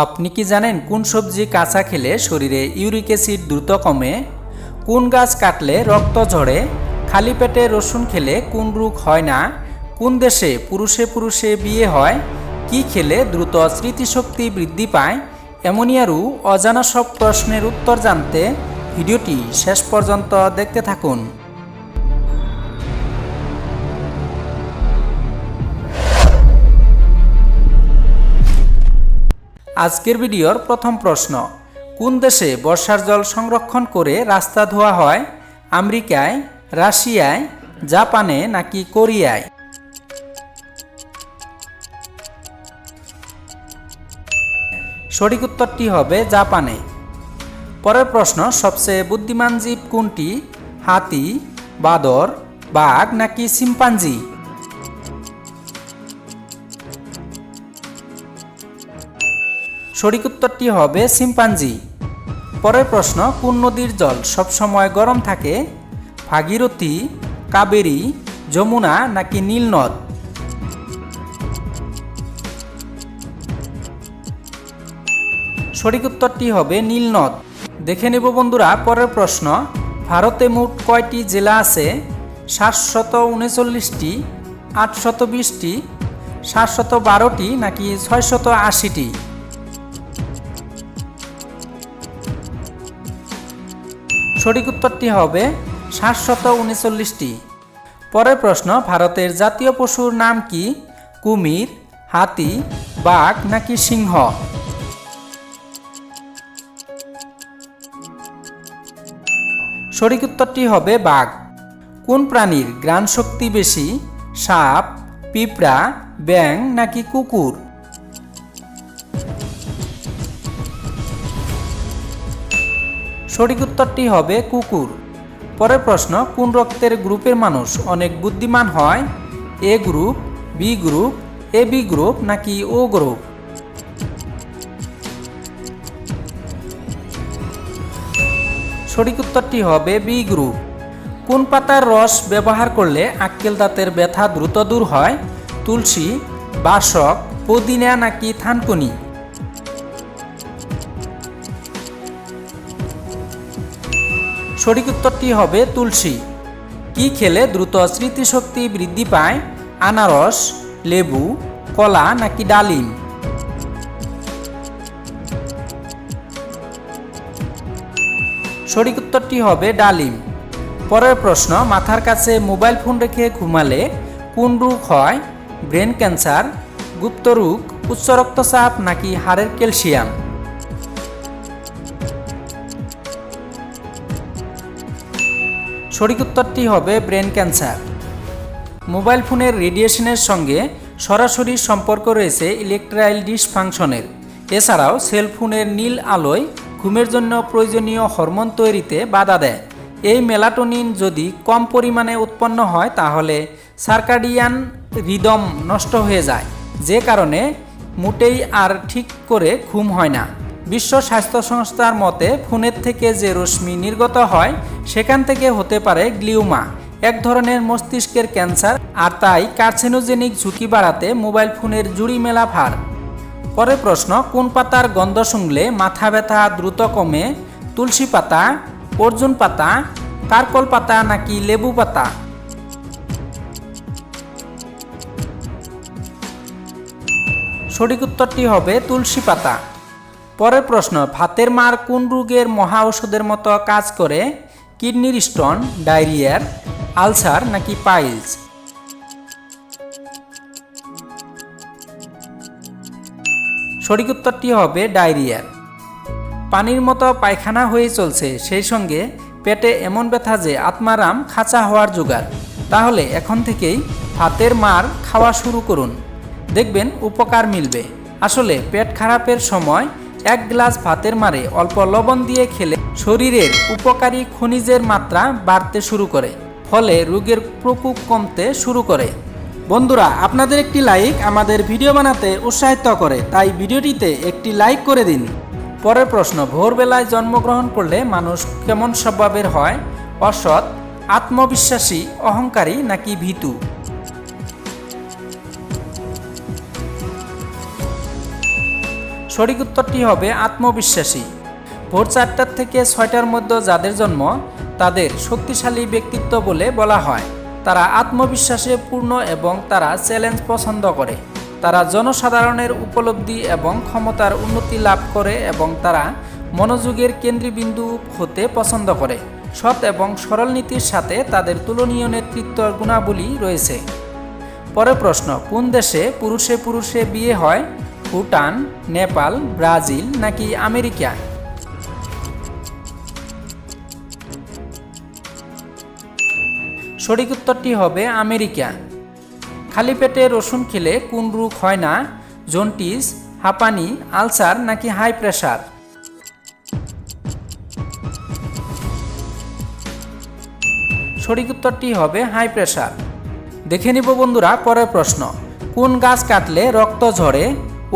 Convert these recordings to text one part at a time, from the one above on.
আপনি কি জানেন কোন সবজি কাঁচা খেলে শরীরে ইউরিক অ্যাসিড দ্রুত কমে? কোন গাছ কাটলে রক্ত ঝরে? খালি পেটে রসুন খেলে কোন রোগ হয় না? কোন দেশে পুরুষে পুরুষে বিয়ে হয়? কি খেলে দ্রুত স্মৃতিশক্তি বৃদ্ধি পায়? এমনই আরও অজানা সব প্রশ্নের উত্তর জানতে ভিডিওটি শেষ পর্যন্ত দেখতে থাকুন। আজকের ভিডিওর প্রথম প্রশ্ন, কোন দেশে বর্ষার জল সংরক্ষণ করে রাস্তা ধোয়া হয়? আমেরিকায়, রাশিয়ায়, জাপানে নাকি কোরিয়ায়? সঠিক উত্তরটি হবে জাপানে। পরের প্রশ্ন, সবচেয়ে বুদ্ধিমান জীব কোনটি? হাতি, বাদর, বাঘ নাকি সিম্পাঞ্জি সঠিক উত্তরটি হবে সিম্পাঞ্জি পরের প্রশ্ন, কোন নদীর জল সবসময় গরম থাকে? ভাগীরথী, কাবেরী, যমুনা নাকি নীল নদ সঠিক উত্তরটি হবে নীল নদ দেখে নেব বন্ধুরা, পরের প্রশ্ন, ভারতে মোট কয়টি জেলা আছে? সাতশত উনচল্লিশটি, আটশত বিশটি, সাতশত বারোটি নাকি ছয়শত আশিটি? সঠিক উত্তরটি হবে সাতশত উনচল্লিশটি। পরের প্রশ্ন, ভারতের জাতীয় পশুর নাম কি? কুমির, হাতি, বাঘ নাকি সিংহ? সঠিক উত্তরটি হবে বাঘ। কোন প্রাণীর গ্রাণ শক্তি বেশি? সাপ, পিঁপড়া ব্যাং নাকি কুকুর? সঠিক উত্তরটি হবে কুকুর। পরের প্রশ্ন, কোন রক্তের গ্রুপের মানুষ অনেক বুদ্ধিমান হয়? A group, B group, A B group, নাকি ও গ্রুপ? সঠিক উত্তরটি হবে বি গ্রুপ। কোন পাতার রস ব্যবহার করলে আক্কেল দাঁতের ব্যথা দ্রুত দূর হয়? তুলসী, বাসক, পুদিনা, নাকি থানকুনি? সঠিক উত্তরটি হবে তুলসী। কি খেলে দ্রুত স্মৃতিশক্তি বৃদ্ধি পায়? আনারস, লেবু, কলা নাকি ডালিম? সঠিক উত্তরটি হবে ডালিম। পরের প্রশ্ন, মাথার কাছে মোবাইল ফোন রেখে ঘুমালে কোন রোগ হয়? ব্রেন ক্যান্সার, গুপ্ত রোগ, উচ্চ রক্তচাপ নাকি হাড়ের ক্যালসিয়াম? সঠিক উত্তরটি হবে ব্রেন ক্যান্সার। মোবাইল ফোনের রেডিয়েশনের সঙ্গে সরাসরি সম্পর্ক রয়েছে ইলেকট্রাইল ডিসফাংশনের। এছাড়াও সেলফোনের নীল আলোয় ঘুমের জন্য প্রয়োজনীয় হরমোন তৈরিতে বাধা দেয়। এই মেলাটোনিন যদি কম পরিমাণে উৎপন্ন হয়, তাহলে সার্কাডিয়ান রিদম নষ্ট হয়ে যায়, যে কারণে মোটেই আর ঠিক করে ঘুম হয় না। বিশ্ব স্বাস্থ্য সংস্থার মতে ফোনের থেকে যে রশ্মি নির্গত হয়, সেখান থেকে হতে পারে গ্লিউমা, এক ধরনের মস্তিষ্কের ক্যান্সার, আর তাই কার্সিনোজেনিক ঝুঁকি বাড়াতে মোবাইল ফোনের জুড়ি মেলা ভার। পরে প্রশ্ন, কোন পাতার গন্ধ শুনলে মাথা ব্যথা দ্রুত কমে? তুলসী পাতা, অর্জুন পাতা, কারকল পাতা নাকি লেবু পাতা? সঠিক উত্তরটি হবে তুলসী পাতা। পরের প্রশ্ন, ভাতের মার কোন রোগের মহা ঔষধের মতো কাজ করে? কিডনির স্টোন, ডায়রিয়ার, আলসার নাকি পাইলস? সঠিক উত্তরটি হবে ডায়রিয়ার। পানির মতো পায়খানা হয়ে চলছে, সেই সঙ্গে পেটে এমন ব্যথা যে আত্মারাম খাঁচা হওয়ার জোগাড়। তাহলে এখন থেকেই ভাতের মার খাওয়া শুরু করুন। দেখবেন উপকার মিলবে। আসলে পেট খারাপের সময় এক গ্লাস ভাতের মারে অল্প লবণ দিয়ে খেলে শরীরের উপকারী খনিজের মাত্রা বাড়তে শুরু করে, ফলে রোগের প্রকোপ কমতে শুরু করে। বন্ধুরা, আপনাদের একটি লাইক আমাদের ভিডিও বানাতে উৎসাহিত করে, তাই ভিডিওটিতে একটি লাইক করে দিন। পরের প্রশ্ন, ভোরবেলায় জন্মগ্রহণ করলে মানুষ কেমন স্বভাবের হয়? অসৎ, আত্মবিশ্বাসী, অহংকারী নাকি ভীতু? সঠিক উত্তরটি হবে আত্মবিশ্বাসী। ভোর চারটার থেকে ছয়টার মধ্যে যাদের জন্ম, তাদের শক্তিশালী ব্যক্তিত্ব বলে বলা হয়। তারা আত্মবিশ্বাসে পূর্ণ এবং তারা চ্যালেঞ্জ পছন্দ করে। তারা জনসাধারণের উপলব্ধি এবং ক্ষমতার উন্নতি লাভ করে এবং তারা মনোযোগের কেন্দ্রবিন্দু হতে পছন্দ করে। সৎ এবং সরল নীতির সাথে তাদের তুলনীয় নেতৃত্বর গুণাবলী রয়েছে। পরের প্রশ্ন, কোন দেশে পুরুষে পুরুষে বিয়ে হয়? ভুটান, নেপাল, ব্রাজিল নাকি আমেরিকা? সঠিক উত্তরটি হবে আমেরিকা। খালি পেটে রসুন খেলে কোন রোগ হয় না? জন্টিস হাঁপানি, আলসার নাকি হাই প্রেশার সঠিক উত্তরটি হবে হাই প্রেশার দেখে নিব বন্ধুরা পরের প্রশ্ন। কোন গাছ কাটলে রক্ত ঝরে?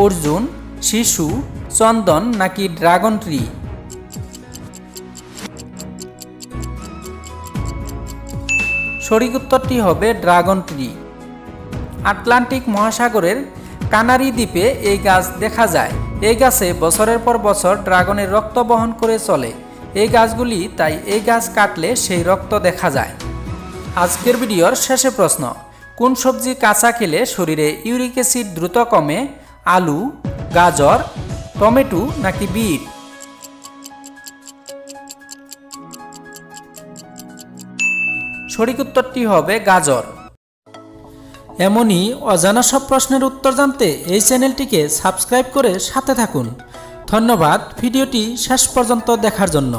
অর্জুন, শিশু, চন্দন নাকি ড্রাগন ট্রি? সঠিক উত্তরটি হবে ড্রাগন ট্রি। আটলান্টিক মহাসাগরের কানারি দ্বীপে এই গাছ দেখা যায়। এই গাছে বছরের পর বছর ড্রাগনের রক্ত বহন করে চলে। এই গাছগুলি, তাই এই গাছ কাটলে সেই রক্ত দেখা যায়। আজকের ভিডিওর শেষে প্রশ্ন, কোন সবজি কাঁচা খেলে শরীরে ইউরিক অ্যাসিড দ্রুত কমে? আলু, গাজর, টমেটো নাকি বিট? সঠিক উত্তরটি হবে গাজর। এমনই অজানা সব প্রশ্নের উত্তর জানতে এই চ্যানেলটিকে সাবস্ক্রাইব করে সাথে থাকুন। ধন্যবাদ, ভিডিওটি শেষ পর্যন্ত দেখার জন্য।